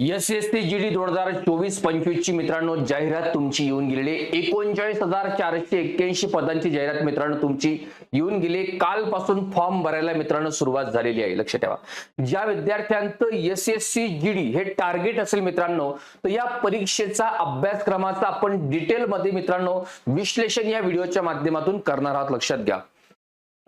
S S T G D दोन हजार चोवीस पंचवीस ची मित्रांनो जाहिरात तुमची येऊन गेलेली एकोणचाळीस हजार चारशे एक्क्याऐंशी पदांची जाहिरात मित्रांनो तुमची येऊन गेली कालपासून फॉर्म भरायला मित्रांनो सुरुवात झालेली आहे. लक्ष ठेवा. ज्या विद्यार्थ्यांचं S S C G D हे टार्गेट असेल मित्रांनो तर या परीक्षेचा अभ्यासक्रमाचा आपण डिटेलमध्ये मित्रांनो विश्लेषण या व्हिडिओच्या माध्यमातून करणार आहोत. लक्षात घ्या.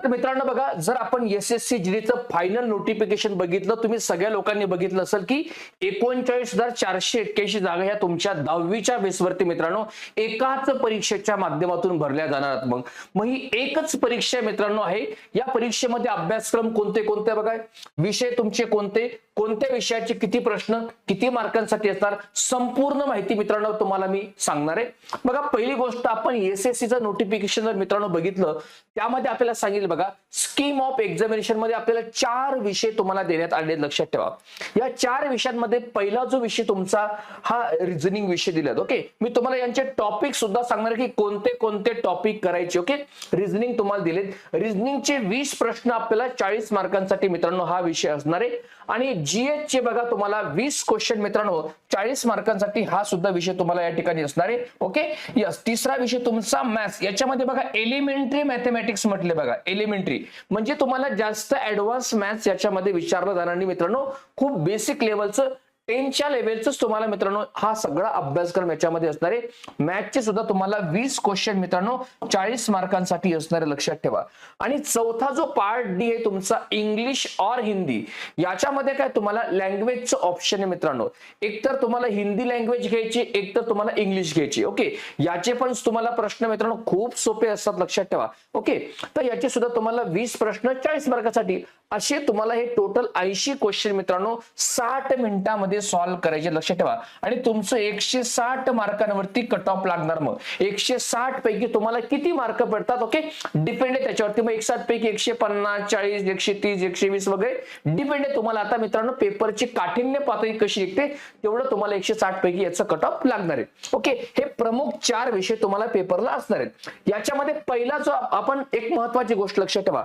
तर मित्रांनो बघा जर आपण एस एस सी जीडीचं फायनल नोटिफिकेशन बघितलं तुम्ही सगळ्या लोकांनी बघितलं असेल की एकोणचाळीस हजार चारशे एक्क्याऐंशी जागा ह्या तुमच्या दहावीच्या बेसवरती मित्रांनो एकाच परीक्षेच्या माध्यमातून भरल्या जाणार मग. मग ही एकच परीक्षा मित्रांनो आहे. या परीक्षेमध्ये अभ्यासक्रम कोणते कोणते बघा? विषय तुमचे कोणते? कोणत्या विषयाचे किती प्रश्न किती मार्कांसाठी असणार? संपूर्ण माहिती मित्रांनो तुम्हाला मी सांगणार आहे. बघा पहिली गोष्ट आपण एस एस सीचं नोटिफिकेशन जर मित्रांनो बघितलं त्यामध्ये आपल्याला सांगितलं बघा स्कीम ऑफ एक्झामिनेशनमध्ये आपल्याला चार विषय तुम्हाला देण्यात आले लक्षात ठेवा. या चार विषयांमध्ये पहिला जो विषय तुमचा हा रिझनिंग विषय दिला ओके मी तुम्हाला यांचे टॉपिक सुद्धा सांगणार की कोणते कोणते टॉपिक करायचे ओके रिझनिंग तुम्हाला दिलेत. रिझनिंगचे वीस प्रश्न आपल्याला चाळीस मार्कांसाठी मित्रांनो हा विषय असणार आहे. आणि जीएच चे बघा तुम्हाला वीस क्वेश्चन मित्रांनो चाळीस मार्कांसाठी हा सुद्धा विषय तुम्हाला या ठिकाणी असणार आहे. ओके यस तिसरा विषय तुमचा मॅथ्स याच्यामध्ये बघा एलिमेंटरी मॅथमॅटिक्स म्हटले बघा एलिमेंटरी म्हणजे तुम्हाला जास्त ऍडव्हान्स मॅथ्स याच्यामध्ये विचारलं जाणार नाही मित्रांनो. खूप बेसिक लेवलचं टेनच्या लेवलच तुम्हाला मित्रांनो हा सगळा अभ्यासक्रम याच्यामध्ये असणार आहे. मॅथचे सुद्धा तुम्हाला वीस क्वेश्चन मित्रांनो चाळीस मार्कांसाठी असणार लक्षात ठेवा. आणि चौथा जो पार्ट डी आहे तुमचा इंग्लिश और हिंदी याच्यामध्ये काय तुम्हाला लँग्वेजचं ऑप्शन आहे मित्रांनो. एक तर तुम्हाला हिंदी लँग्वेज घ्यायची एक तर तुम्हाला इंग्लिश घ्यायची ओके? याचे पण तुम्हाला प्रश्न मित्रांनो खूप सोपे असतात लक्षात ठेवा ओके? तर याचे सुद्धा तुम्हाला वीस प्रश्न चाळीस मार्कासाठी असे तुम्हाला हे टोटल ऐंशी क्वेश्चन मित्रांनो साठ मिनिटांमध्ये सॉल्व्ह करायचे लक्षात ठेवा. आणि तुमचं एकशे साठ मार्कांवरती कट ऑफ लागणार मग. एकशे साठ पैकी तुम्हाला किती मार्क पडतात ओके डिपेंड आहे त्याच्यावरती. मग एकसाठ पैकी एकशे पन्नास चाळीस एकशे तीस एकशे वीस वगैरे डिपेंड आहे तुम्हाला. आता मित्रांनो पेपरची काठिण्य पातळी कशी निघते तेवढं तुम्हाला एकशे साठ पैकी याचं कट ऑफ लागणार आहे. ओके हे प्रमुख चार विषय तुम्हाला पेपरला असणार आहेत. याच्यामध्ये पहिला जो आपण एक महत्वाची गोष्ट लक्षात ठेवा.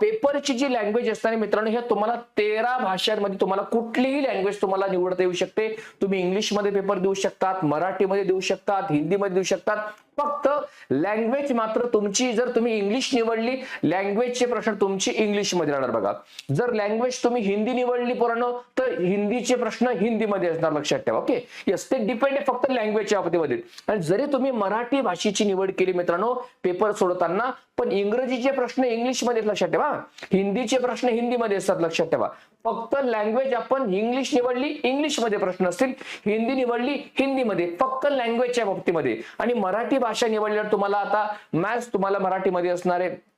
पेपरची जी लँग्वेज असणार मित्रांनो हे तुम्हाला तेरा भाषांमध्ये तुम्हाला कुठलीही लँग्वेज तुम्हाला निवडता येऊ शकते. तुम्ही इंग्लिशमध्ये पेपर देऊ शकतात मराठीमध्ये देऊ शकतात हिंदीमध्ये देऊ शकतात. फक्त लँग्वेज मात्र तुमची जर तुम्ही इंग्लिश निवडली लँग्वेजचे प्रश्न तुमचे इंग्लिशमध्ये राहणार बघा. जर लँग्वेज तुम्ही हिंदी निवडली पोरांनो तर हिंदीचे प्रश्न हिंदीमध्ये असणार लक्षात ठेवा ओके येस ते डिपेंड आहे फक्त लँग्वेजच्या बाबतीमध्ये आणि जरी तुम्ही मराठी भाषेची निवड केली मित्रांनो पेपर सोडवताना पण इंग्रजीचे प्रश्न इंग्लिशमध्ये लक्षात ठेवा हिंदीचे प्रश्न हिंदीमध्ये असतात लक्षात ठेवा. फक्त लँग्वेज आपण इंग्लिश निवडली इंग्लिशमध्ये प्रश्न असतील. हिंदी निवडली हिंदीमध्ये. फक्त लँग्वेजच्या बाबतीमध्ये. आणि मराठी भाषा निवडल्यावर तुम्हाला आता मॅथ्स तुम्हाला मराठीमध्ये असणार आहे.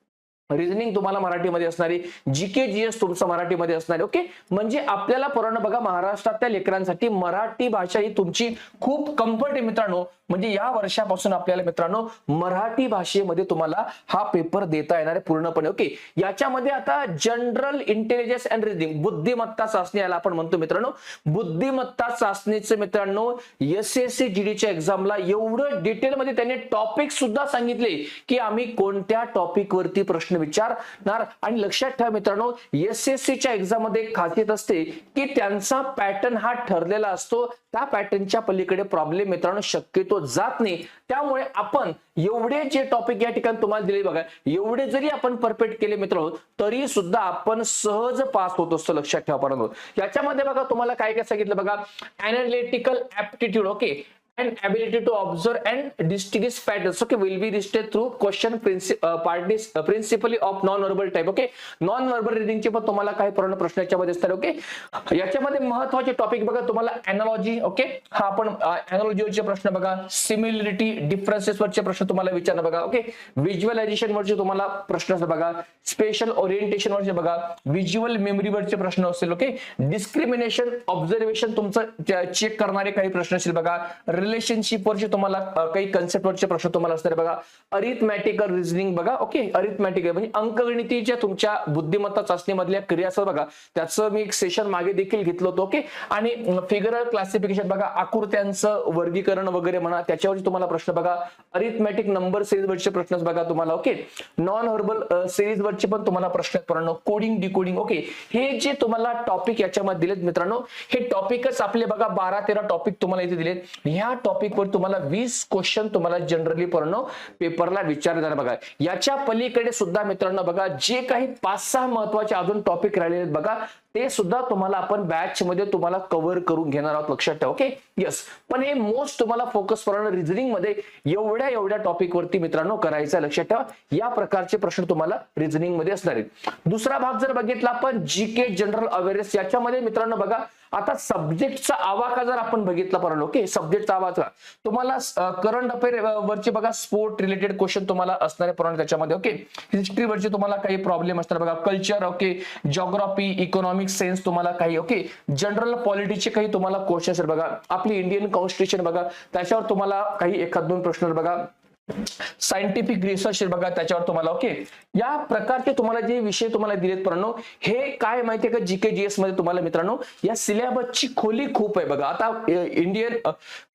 रिझनिंग तुम्हाला मराठीमध्ये असणारी जी के जी एस तुमचं मराठीमध्ये असणारी ओके म्हणजे आपल्याला पुराण बघा महाराष्ट्रातल्या लेकरांसाठी मराठी भाषा ही तुमची खूप कम्फर्ट आहे मित्रांनो. म्हणजे या वर्षापासून आपल्याला मित्रांनो मराठी भाषेमध्ये तुम्हाला हा पेपर देता येणार आहे पूर्णपणे ओके याच्यामध्ये आता जनरल इंटेलिजन्स अँड रिझनिंग बुद्धिमत्ता चाचणी याला आपण म्हणतो मित्रांनो. बुद्धिमत्ता चाचणीचे मित्रांनो एस एस सी जीडीच्या एक्झामला एवढं डिटेलमध्ये त्यांनी टॉपिक सुद्धा सांगितले की आम्ही कोणत्या टॉपिक वरती प्रश्न विचारणार. आणि लक्षात ठेवा मित्रांनो एस एस सीच्या एक्झाममध्ये खासियत असते की त्यांचा पॅटर्न हा ठरलेला असतो. त्या पॅटर्नच्या पलीकडे प्रॉब्लेम मित्रांनो शक्यतो जात नाही. त्यामुळे आपण एवढे जे टॉपिक या ठिकाणी तुम्हाला दिले बघा एवढे जरी आपण परफेक्ट केले मित्रांनो तरी सुद्धा आपण सहज पास होत असतो लक्षात ठेवा परंतु. याच्यामध्ये बघा तुम्हाला काय काय सांगितलं बघा? Analytical aptitude okay and ability to observe and distinguish patterns. Okay will be listed through question princi- uh, parties uh, principally of non verbal type. Okay non verbal reading पण तुम्हाला काही पूर्ण प्रश्न याच्यामध्ये असतात. ओके याच्यामध्ये महत्त्वाचे टॉपिक बघा तुम्हाला अनालॉजी ओके हा आपण अनालॉजीवरचे प्रश्न बघा सिमिलिटी डिफरन्सेस वरचे प्रश्न तुम्हाला विचारणं बघा. ओके व्हिज्युअलायझेशन वरचे तुम्हाला प्रश्न असतात बघा. स्पेशल ओरिएंटेशन वरचे बघा. व्हिज्युअल मेमरी वरचे प्रश्न असतील. ओके डिस्क्रिमिनेशन ऑब्झर्वेशन तुमचं चेक करणारे काही प्रश्न असतील बघा. रिलेशनशिप वरचे तुम्हाला काही कन्सेप्ट वरचे प्रश्न तुम्हाला असणार बघा अरिथमॅटिकल रिझनिंग बघा ओके अरिथमॅटिकल म्हणजे अंकगणितीच्या तुमच्या बुद्धिमत्ता चाचणीमधल्या क्रिया असं बघा त्याचं मी एक सेशन मागे देखील घेतलं होतं ओके आणि फिगरल क्लासिफिकेशन बघा आकृत्यांचं वर्गीकरण वगैरे म्हणा त्याच्यावरचे तुम्हाला प्रश्न बघा अरिथमॅटिक नंबर सिरीज वरचे प्रश्न बघा तुम्हाला ओके नॉन हर्बल सिरीज वरचे पण तुम्हाला प्रश्न आहेत कोडिंग डिकोडिंग ओके हे जे तुम्हाला टॉपिक याच्यामध्ये दिलेत मित्रांनो हे टॉपिकच आपले बघा बारा तेरा टॉपिक तुम्हाला इथे दिलेत. ह्या टॉपिकवर तुम्हाला वीस क्वेश्चन तुम्हाला जनरली पूर्ण पेपरला विचारले जाणार बघा. याच्या पलीकडे सुद्धा मित्रांनो बघा जे काही पाच सहा महत्त्वाचे अजून टॉपिक राहिलेले आहेत बघा ते सुद्धा तुम्हाला आपण बॅच मध्ये तुम्हाला कव्हर करून घेणार आहोत. लक्षात ठेवा ओके येस पण हे मोस्ट तुम्हाला फोकस करणार रिझनिंगमध्ये एवढ्या एवढ्या टॉपिक वरती मित्रांनो करायचं आहे. लक्षात ठेवा. या प्रकारचे प्रश्न तुम्हाला रिझनिंगमध्ये असणार आहेत. दुसरा भाग जर बघितला आपण जी के जनरल अवेअरनेस याच्यामध्ये मित्रांनो बघा आता सब्जेक्टचा आवाका जर आपण बघितला पर्यंत ओके सब्जेक्टचा आवाका. तुम्हाला करंट अफेअर वरचे बघा स्पोर्ट रिलेटेड क्वेश्चन तुम्हाला असणारे पर्यंत त्याच्यामध्ये ओके हिस्ट्री वरचे तुम्हाला काही प्रॉब्लेम असणार. बघा culture okay geography economic sense तुम्हाला काही ओके जनरल पॉलिटीचे काही तुम्हाला क्वेश्चन असेल बघा. आपली इंडियन कॉन्स्टिट्यूशन बघा. त्याच्यावर तुम्हाला काही एखाद दोन प्रश्न बघा. सायंटिफिक रिसर्च बघा त्याच्यावर तुम्हाला ओके या प्रकारचे तुम्हाला जे विषय तुम्हाला दिलेत मित्रांनो हे काय माहितीये का? जीके जीएसमध्ये तुम्हाला मित्रांनो या सिलेबसची खोली खूप आहे बघा. आता इंडियन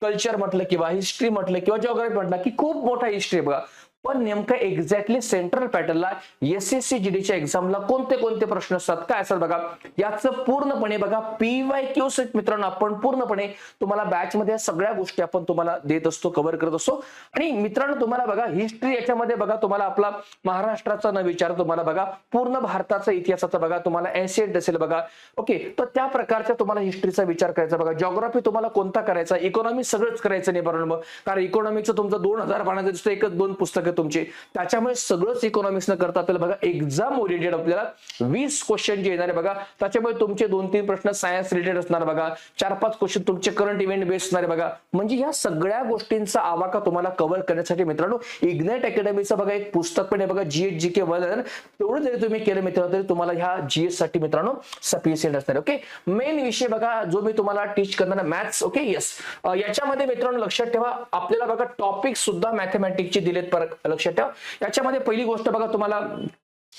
कल्चर म्हटलं किंवा हिस्ट्री म्हटलं किंवा जॉग्राफी म्हटलं की खूप मोठा हिस्ट्री बघा. पण नेमकं एक्झॅक्टली सेंट्रल पॅटर्नला एस एस सी जीडीच्या एक्झामला कोणते कोणते प्रश्न असतात? काय असतात बघा? याचं पूर्णपणे बघा पीवाय क्यू सेट मित्रांनो आपण पूर्णपणे तुम्हाला बॅच मध्ये सगळ्या गोष्टी आपण तुम्हाला देत असतो कव्हर करत असतो. आणि मित्रांनो तुम्हाला बघा हिस्ट्री याच्यामध्ये बघा तुम्हाला आपला महाराष्ट्राचा न विचार तुम्हाला बघा पूर्ण भारताचा इतिहासाचा बघा तुम्हाला एन्शियंट असेल बघा. ओके तर त्या प्रकारच्या तुम्हाला हिस्ट्रीचा विचार करायचा बघा. जॉग्राफी तुम्हाला कोणता करायचा? इकॉनॉमी सगळंच करायचं नाही बरोबर. कारण इकॉनॉमीचं तुमचं दोन हजार पानाचं दिसतं एकच दोन पुस्तकं तुमचे. त्याच्यामुळे सगळंच इकॉनॉमिक्स न करता आपल्याला बघा एक्झाम ओरिएंटेड आपल्याला वीस क्वेश्चन जे येणार आहे बघा त्याच्यामुळे तुमचे दोन तीन प्रश्न सायन्स रिलेटेड असणार बघा चार पाच क्वेश्चन तुमचे करंट इव्हेंट बेस्ड असणार आहे बघा. म्हणजे या सगळ्या गोष्टींचा आवाका तुम्हाला कव्हर करण्यासाठी मित्रांनो इग्नाइट अकॅडमीचं बघा एक पुस्तक पण आहे बघा जीएच जी के वन तेवढं जरी तुम्ही केलं मित्रांनो तरी तुम्हाला ह्या जीएससाठी मित्रांनो सफिशियंट असणार ओके मेन विषय बघा जो मी तुम्हाला टीच करणार मॅथ्स ओके येस याच्यामध्ये मित्रांनो लक्षात ठेवा आपल्याला बघा टॉपिक सुद्धा मॅथमॅटिक्सचे दिलेत परत. लक्षात ठेवा. याच्यामध्ये पहिली गोष्ट बघा तुम्हाला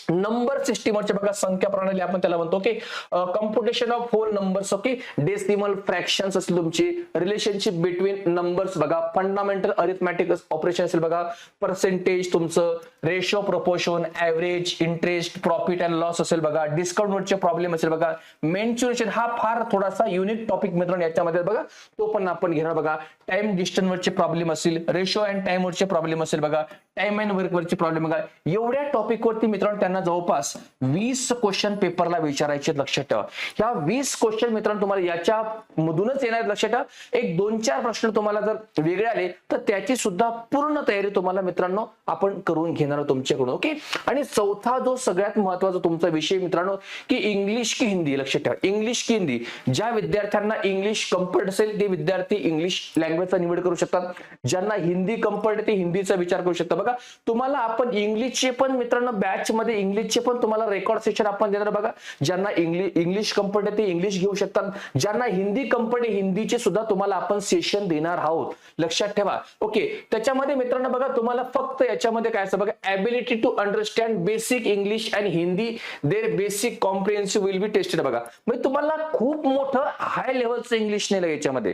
नंबर सिस्टीमवरच्या बघा संख्या प्रणाली आपण त्याला म्हणतो okay computation of whole numbers okay decimal fractions असतील तुमची रिलेशनशिप बिटवीन नंबर्स बघा फंडामेंटल अरिथमॅटिक ऑपरेशन असेल बघा पर्सेंटेज तुमचं ratio proportion average interest profit and loss असेल बघा डिस्काउंट प्रॉब्लेम असेल बघा मेन्च्युरेशन हा फार थोडासा युनिक टॉपिक मित्रांनो याच्यामध्ये बघा तो पण आपण घेणार बघा. टाइम डिस्टन्सवरचे प्रॉब्लेम असेल रेशो अँड टाइमवरचे प्रॉब्लेम असेल बघा टाइम अँड वर्क प्रॉब्लेम बघा एवढ्या टॉपिकवरती मित्रांनो त्यांना जवळपास वीस क्वेश्चन पेपरला विचारायचे लक्षात ठेवा. ह्या वीस क्वेश्चन मित्रांनो तुम्हाला याच्या मधूनच येणार लक्ष लक्षात ठेवा. एक दोन चार प्रश्न तुम्हाला जर वेगळे आले तर त्याची सुद्धा पूर्ण तयारी तुम्हाला मित्रांनो आपण करून घेणार तुमच्याकडून ओके आणि चौथा जो सगळ्यात महत्त्वाचा तुमचा विषय मित्रांनो की इंग्लिश की हिंदी लक्षात ठेवा. इंग्लिश की हिंदी. ज्या विद्यार्थ्यांना इंग्लिश कम्फर्ट असेल ते विद्यार्थी इंग्लिश लँग्वेजचा निवड करू शकतात. ज्यांना हिंदी कम्फर्ट ते हिंदीचा विचार करू शकतात. बघा तुम्हाला आपण इंग्लिशचे पण मित्रांनो बॅच मध्ये इंग्लिशचे पण तुम्हाला रेकॉर्ड सेशन आपण देणार बघा. ज्यांना इंग्लिश इंग्लिश ते इंग्लिश घेऊ शकतात. ज्यांना हिंदी कंपनी हिंदीचे सुद्धा तुम्हाला आपण सेशन देणार आहोत. लक्षात ठेवा. ओके त्याच्यामध्ये मित्रांनो बघा तुम्हाला फक्त याच्यामध्ये काय असतं बघा ability to understand basic English and Hindi there basic comprehensive will be tested बघा. म्हणजे तुम्हाला खूप मोठं हाय लेवलचं इंग्लिश नाही याच्यामध्ये.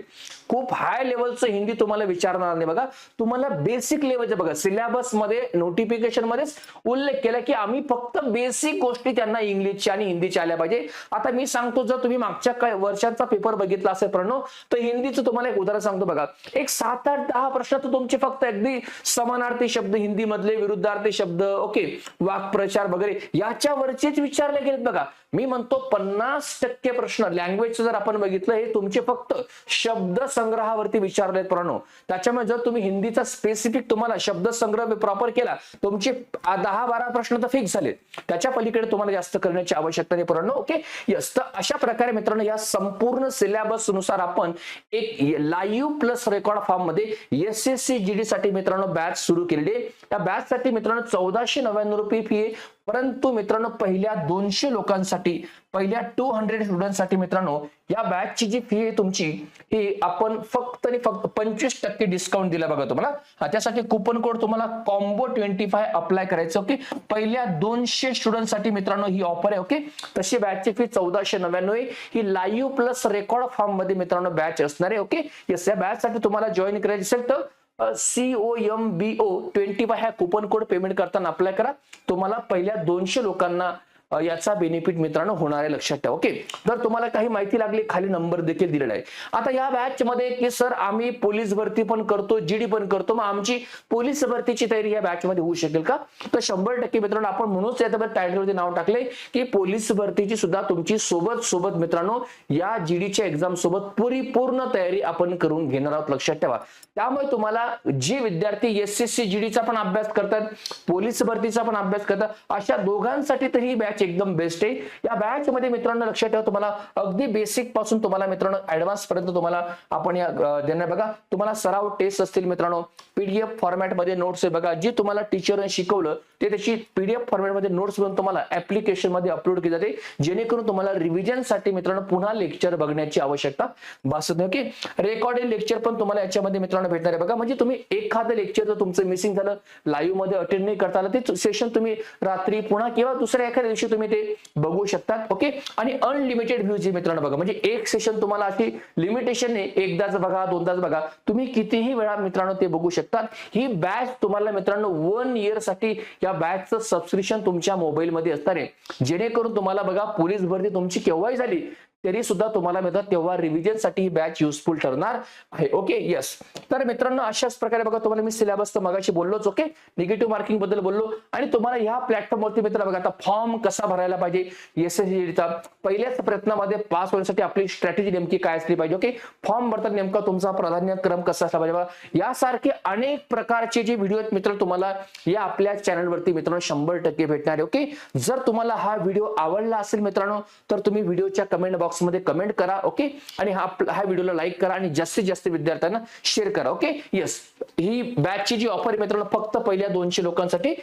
खूप हाय लेवलचं हिंदी तुम्हाला विचारणार नाही बघा. तुम्हाला बेसिक लेवलचं बघा सिलेबस मध्ये नोटिफिकेशन मध्येच उल्लेख केला की आम्ही फक्त बेसिक गोष्टी त्यांना इंग्लिशच्या आणि हिंदीच्या आल्या पाहिजे. आता मी सांगतो जर तुम्ही मागच्या काय वर्षांचा पेपर बघितला असेल प्रणव तर हिंदीचं तुम्हाला एक उदाहरण सांगतो बघा. एक सात आठ दहा प्रश्न तर तुमचे फक्त अगदी समानार्थी शब्द हिंदी मधले विरुद्धार्थी शब्द ओके वाक्प्रचार वगैरे याच्यावरचेच विचारले गेलेत बघा. मी म्हणतो पन्नास टक्के प्रश्न लँग्वेजचं जर आपण बघितलं हे तुमचे फक्त शब्द संग्रहावरती विचारलेत प्रणव त्याच्यामुळे जर तुम्ही हिंदीचा स्पेसिफिक तुम्हाला शब्द संग्रह प्रॉपर केला. तुमचे दहा बारा प्रश्न तर फिक्स झाले त्याच्या पलीकडे तुम्हाला जास्त करण्याची आवश्यकता नाही प्रणव ओके यस तर अशा प्रकारे मित्रांनो या संपूर्ण सिलेबसनुसार आपण एक लाईव्ह प्लस रेकॉर्ड फॉर्ममध्ये S S C G D साठी मित्रांनो बॅच सुरू केलेली आहे. त्या बॅच साठी मित्रांनो चौदाशे नव्याण्णव रुपये फी आहे. परंतु मित्रांनो पहिल्या दोनशे लोकांसाठी पहिल्या टू हंड्रेड स्टुडंटसाठी मित्रांनो या बॅचची जी फी आहे तुमची ही आपण फक्त आणि फक्त पंचवीस टक्के डिस्काउंट दिला बघा तुम्हाला. त्यासाठी कुपन कोड तुम्हाला कॉम्बो ट्वेंटी फाय अप्लाय करायचं ओके पहिल्या दोनशे स्टुडंटसाठी मित्रांनो ही ऑफर आहे ओके तशी बॅचची फी चौदाशे नव्याण्णव आहे. ही लाईव्ह प्लस रेकॉर्ड फॉर्ममध्ये मित्रांनो बॅच असणार आहे ओके येस या बॅच साठी तुम्हाला जॉईन करायची असेल तर C O M B O twenty five ह्या कुपन कोड पेमेंट करताना अप्लाय करा. तुम्हाला पहिल्या दोनशे लोकांना याचा बेनिफिट मित्रांनो होणार आहे लक्षात ठेवा ओके जर तुम्हाला काही माहिती लागली खाली नंबर देखील दिलेला आहे. आता या बॅच मध्ये की सर आम्ही पोलीस भरती पण करतो जीडी पण करतो मग आमची पोलीस भरतीची तयारी या बॅच मध्ये होऊ शकेल का? तर शंभर टक्के मित्रांनो आपण म्हणूनच याच्यामध्ये टायटलवरती नाव टाकले की पोलीस भरतीची सुद्धा तुमची सोबत सोबत मित्रांनो या जीडीच्या एक्झाम सोबत परिपूर्ण तयारी आपण करून घेणार आहोत लक्षात ठेवा. त्यामुळे तुम्हाला जे विद्यार्थी एस एस सी जीडीचा पण अभ्यास करतात पोलीस भरतीचा पण अभ्यास करतात अशा दोघांसाठी तर ही बॅच एकदम बेस्ट आहे. या बॅच मध्ये मित्रांनो लक्षात ठेवा तुम्हाला अगदी बेसिकपासून तुम्हाला मित्रांनो ऍडव्हान्स पर्यंत तुम्हाला आपण या देणार बघा तुम्हाला सराव टेस्ट असतील मित्रांनो पीडीएफ फॉर्मॅटमध्ये नोट्स आहे. बघा जे तुम्हाला टीचरने शिकवलं ते त्याची पीडीएफ फॉर्मॅटमध्ये नोट्स बनवून तुम्हाला ऍप्लिकेशनमध्ये अपलोड केली जाते. जेणेकरून तुम्हाला रिव्हिजनसाठी मित्रांनो पुन्हा लेक्चर बघण्याची आवश्यकता भासत नाही ओके रेकॉर्डेड लेक्चर पण तुम्हाला याच्यामध्ये मित्रांनो भेटणार आहे. बघा म्हणजे तुम्ही एखादं लेक्चर जर तुमचं मिसिंग झालं लाईव्हमध्ये अटेंड नाही करता आलं ते सेशन तुम्ही रात्री पुन्हा किंवा दुसऱ्या एखाद्या दिवशी तुम्ही ते बघू शकतात ओके आणि अनलिमिटेड व्ह्यूज मित्रांनो बघा म्हणजे एक सेशन तुम्हाला अशी लिमिटेशन नाही एकदाच बघा दोनदाच बघा तुम्ही कितीही वेळा मित्रांनो ते बघू शकतात. ही बॅच तुम्हाला मित्रांनो वन इयरसाठी या बॅचचं सबस्क्रिप्शन तुमच्या मोबाईलमध्ये असणार आहे. जेणेकरून तुम्हाला बघा पोलीस भरती तुमची केव्हाही झाली तरी सुद्धा तुम्हाला मिळतात. तेव्हा रिव्हिजनसाठी ही बॅच युजफुल ठरणार आहे. ओके येस तर मित्रांनो अशाच प्रकारे बघा तुम्हाला मी सिलेबस तर मगाशी बोललोच ओके निगेटिव्ह मार्किंगबद्दल बोललो. आणि तुम्हाला ह्या प्लॅटफॉर्मवरती मित्र बघा आता फॉर्म कसा भरायला पाहिजे? एस चा पहिल्याच प्रयत्नामध्ये पास होण्यासाठी आपली स्ट्रॅटेजी नेमकी काय असली पाहिजे ओके फॉर्म भरताना नेमका तुमचा प्राधान्यक्रम कसा असला पाहिजे बघा. यासारखे अनेक प्रकारचे जे व्हिडिओ आहेत मित्र तुम्हाला या आपल्या चॅनलवरती मित्रांनो शंभर टक्के भेटणार आहे ओके जर तुम्हाला हा व्हिडिओ आवडला असेल मित्रांनो तर तुम्ही व्हिडिओच्या कमेंट बॉक्स मध्ये कमेंट करा ओके आणि हा हा व्हिडिओला लाईक करा आणि जास्तीत जास्त विद्यार्थ्यांना शेअर करा ओके येस ही बॅचची जी ऑफर आहे मित्रांनो फक्त पहिल्या दोनशे लोकांसाठी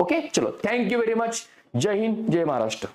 ओके चलो थँक्यू व्हेरी मच जय हिंद जय महाराष्ट्र.